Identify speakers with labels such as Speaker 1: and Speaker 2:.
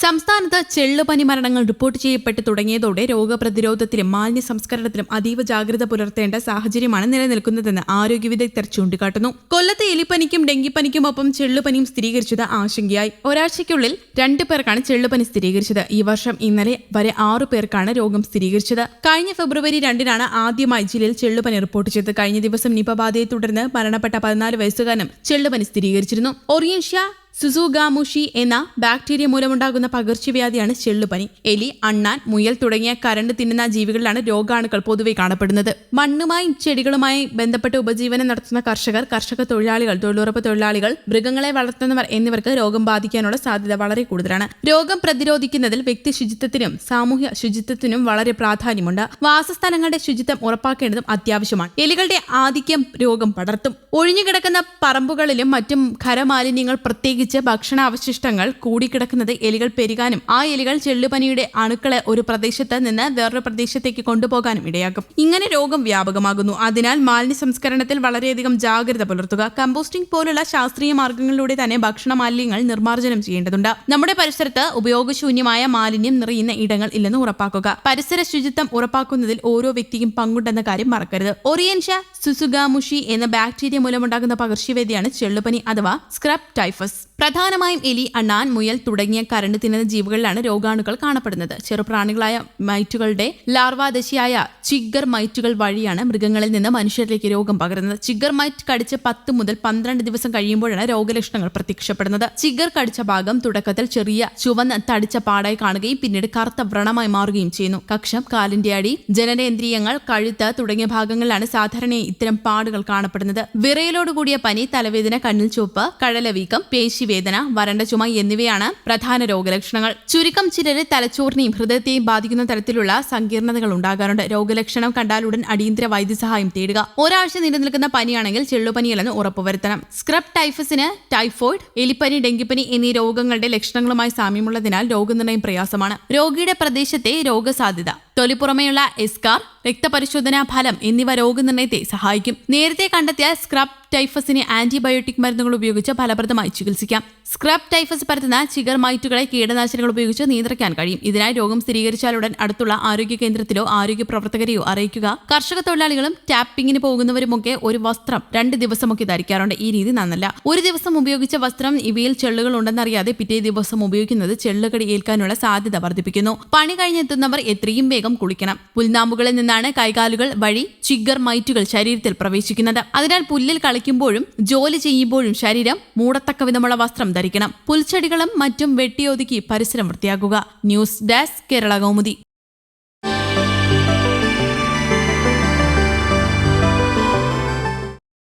Speaker 1: സംസ്ഥാനത്ത് ചെള്ളുപനി മരണങ്ങൾ റിപ്പോർട്ട് ചെയ്യപ്പെട്ട് തുടങ്ങിയതോടെ രോഗപ്രതിരോധത്തിലും മാലിന്യ സംസ്കരണത്തിലും അതീവ ജാഗ്രത പുലർത്തേണ്ട സാഹചര്യമാണ് നിലനിൽക്കുന്നതെന്ന് ആരോഗ്യ വിദഗ്ധർ ചൂണ്ടിക്കാട്ടുന്നു. കൊല്ലത്തെ എലിപ്പനിക്കും ഡെങ്കിപ്പനിക്കുമൊപ്പം ചെള്ളുപനിയും സ്ഥിരീകരിച്ചത് ആശങ്കയായി. ഒരാഴ്ചയ്ക്കുള്ളിൽ രണ്ടു പേർക്കാണ് ചെള്ളുപനി സ്ഥിരീകരിച്ചത്. ഈ വർഷം ഇന്നലെ വരെ ആറു പേർക്കാണ് രോഗം സ്ഥിരീകരിച്ചത്. കഴിഞ്ഞ ഫെബ്രുവരി രണ്ടിനാണ് ആദ്യമായി ജില്ലയിൽ ചെള്ളുപനി റിപ്പോർട്ട് ചെയ്തത്. കഴിഞ്ഞ ദിവസം നിപബാധയെ തുടർന്ന് മരണപ്പെട്ട പതിനാല് വയസ്സുകാരനും ചെള്ളുപനി സ്ഥിരീകരിച്ചിരുന്നു. ഒറിയൻഷ്യ സുസുഗാമുഷി എന്ന ബാക്ടീരിയ മൂലമുണ്ടാകുന്ന പകർച്ചവ്യാധിയാണ് ചെള്ളുപനി. എലി അണ്ണാൻ മുയൽ തുടങ്ങിയ കരണ്ട് തിന്നുന്ന ജീവികളിലാണ് രോഗാണുക്കൾ പൊതുവെ കാണപ്പെടുന്നത്. മണ്ണുമായും ചെടികളുമായി ബന്ധപ്പെട്ട് ഉപജീവനം നടത്തുന്ന കർഷകർ കർഷക തൊഴിലാളികൾ തൊഴിലുറപ്പ് തൊഴിലാളികൾ മൃഗങ്ങളെ വളർത്തുന്നവർ എന്നിവർക്ക് രോഗം ബാധിക്കാനുള്ള സാധ്യത വളരെ കൂടുതലാണ്. രോഗം പ്രതിരോധിക്കുന്നതിൽ വ്യക്തി ശുചിത്വത്തിനും സാമൂഹ്യ ശുചിത്വത്തിനും വളരെ പ്രാധാന്യമുണ്ട്. വാസസ്ഥലങ്ങളുടെ ശുചിത്വം ഉറപ്പാക്കേണ്ടതും അത്യാവശ്യമാണ്. എലികളുടെ ആധിക്യം രോഗം പടർത്തും. ഒഴിഞ്ഞുകിടക്കുന്ന പറമ്പുകളിലും മറ്റും ഖരമാലിന്യങ്ങൾ പ്രത്യേകിച്ച് ഭക്ഷണാവശിഷ്ടങ്ങൾ കൂടിക്കിടക്കുന്നത് എലികൾ പെരുകാനും ആ എലികൾ ചെള്ളുപനിയുടെ അണുക്കളെ ഒരു പ്രദേശത്ത് നിന്ന് വേറൊരു പ്രദേശത്തേക്ക് കൊണ്ടുപോകാനും ഇടയാക്കും. ഇങ്ങനെ രോഗം വ്യാപകമാകുന്നു. അതിനാൽ മാലിന്യ സംസ്കരണത്തിൽ വളരെയധികം ജാഗ്രത പുലർത്തുക. കമ്പോസ്റ്റിംഗ് പോലുള്ള ശാസ്ത്രീയ മാർഗങ്ങളിലൂടെ തന്നെ ഭക്ഷണ മാലിന്യങ്ങൾ നിർമ്മാർജനം ചെയ്യേണ്ടതുണ്ട്. നമ്മുടെ പരിസരത്ത് ഉപയോഗശൂന്യമായ മാലിന്യം നിറയുന്ന ഇടങ്ങൾ ഇല്ലെന്ന് ഉറപ്പാക്കുക. പരിസര ശുചിത്വം ഉറപ്പാക്കുന്നതിൽ ഓരോ വ്യക്തിയും പങ്കുണ്ടെന്ന കാര്യം മറക്കരുത്. ഒറിയൻഷ സുസുഗാമുഷി എന്ന ബാക്ടീരിയ മൂലമുണ്ടാകുന്ന പകർച്ചവ്യാധിയാണ് ചെള്ളുപനി അഥവാ സ്ക്രബ് ടൈഫസ്. പ്രധാനമായും എലി അണ്ണാൻ മുയൽ തുടങ്ങിയ കരണ്ട് തിന്നുന്ന ജീവികളിലാണ് രോഗാണുക്കൾ കാണപ്പെടുന്നത്. ചെറുപ്രാണികളായ മൈറ്റുകളുടെ ലാർവാദശിയായ ചിഗർ മൈറ്റുകൾ വഴിയാണ് മൃഗങ്ങളിൽ നിന്ന് മനുഷ്യരിലേക്ക് രോഗം പകരുന്നത്. ചിഗർ മൈറ്റ് കടിച്ച് പത്ത് മുതൽ പന്ത്രണ്ട് ദിവസം കഴിയുമ്പോഴാണ് രോഗലക്ഷണങ്ങൾ പ്രത്യക്ഷപ്പെടുന്നത്. ചിഗർ കടിച്ച ഭാഗം തുടക്കത്തിൽ ചെറിയ ചുവന്ന തടിച്ച പാടായി കാണുകയും പിന്നീട് കറുത്ത വ്രണമായി മാറുകയും ചെയ്യുന്നു. കക്ഷം കാലിന്റെ അടി ജനനേന്ദ്രിയങ്ങൾ കഴുത്ത് തുടങ്ങിയ ഭാഗങ്ങളിലാണ് സാധാരണയായി ഇത്തരം പാടുകൾ കാണപ്പെടുന്നത്. വിറയലോടുകൂടിയ പനി തലവേദന കണ്ണിൽ ചുവപ്പ് കഴലവീക്കം പേശിവേദന വരണ്ട ചുമ എന്നിവയാണ് പ്രധാന രോഗലക്ഷണങ്ങൾ. ചുരുക്കം ചിലരെ തലച്ചോറിനെയും ഹൃദയത്തെയും ബാധിക്കുന്ന തരത്തിലുള്ള സങ്കീർണതകൾ ഉണ്ടാകാറുണ്ട്. രോഗലക്ഷണം കണ്ടാലുടൻ അടിയന്തര വൈദ്യസഹായം തേടുക. ഒരാഴ്ച നീണ്ടു നിൽക്കുന്ന പനിയാണെങ്കിൽ ചെള്ളുപനിയല്ലെന്ന് ഉറപ്പുവരുത്തണം സ്ക്രബ് ടൈഫസിന് ടൈഫോയിഡ് എലിപ്പനി ഡെങ്കിപ്പനി എന്നീ രോഗങ്ങളുടെ ലക്ഷണങ്ങളുമായി സാമ്യമുള്ളതിനാൽ രോഗനിർണയം പ്രയാസമാണ്. രോഗിയുടെ പ്രദേശത്തെ രോഗസാധ്യത. തൊലിപ്പുറമെയുള്ള എസ്കാർ രക്തപരിശോധനാ ഫലം എന്നിവ രോഗനിർണയത്തെ സഹായിക്കും. നേരത്തെ കണ്ടെത്തിയ സ്ക്രബ് ടൈഫസിനെ ആന്റിബയോട്ടിക് മരുന്നുകൾ ഉപയോഗിച്ച് ഫലപ്രദമായി ചികിത്സിക്കാം. സ്ക്രബ് ടൈഫസ് പരത്തുന്ന ചിഗർ മൈറ്റുകളെ കീടനാശിനികൾ ഉപയോഗിച്ച് നിയന്ത്രിക്കാൻ കഴിയും. ഇതിനായി രോഗം സ്ഥിരീകരിച്ചാലുടൻ അടുത്തുള്ള ആരോഗ്യ കേന്ദ്രത്തിലോ ആരോഗ്യ പ്രവർത്തകരെയോ അറിയിക്കുക. കർഷക തൊഴിലാളികളും ടാപ്പിങ്ങിന് പോകുന്നവരുമൊക്കെ ഒരു വസ്ത്രം രണ്ട് ദിവസമൊക്കെ ധരിക്കാറുണ്ട്. ഈ രീതി നന്നല്ല. ഒരു ദിവസം ഉപയോഗിച്ച വസ്ത്രം ഇവയിൽ ചെള്ളുകൾ ഉണ്ടെന്നറിയാതെ പിറ്റേ ദിവസം ഉപയോഗിക്കുന്നത് ചെള്ളുകടി ഏൽക്കാനുള്ള സാധ്യത വർദ്ധിപ്പിക്കുന്നു. പണി കഴിഞ്ഞെത്തുന്നവർ എത്രയും വേഗം കുളിക്കണം. പുൽനാമ്പുകളിൽ നിന്നാണ് കൈകാലുകൾ വഴി ചിഗർ മൈറ്റുകൾ ശരീരത്തിൽ പ്രവേശിക്കുന്നത്. അതിനാൽ പുല്ലിൽ കളിക്കുമ്പോഴും ജോലി ചെയ്യുമ്പോഴും ശരീരം മൂടത്തക്ക വിധമുള്ള വസ്ത്രം ധരിക്കണം. പുൽച്ചെടികളും മറ്റും വെട്ടിയൊതുക്കി പരിസരം വൃത്തിയാക്കുക. News desk Kerala Kaumudi.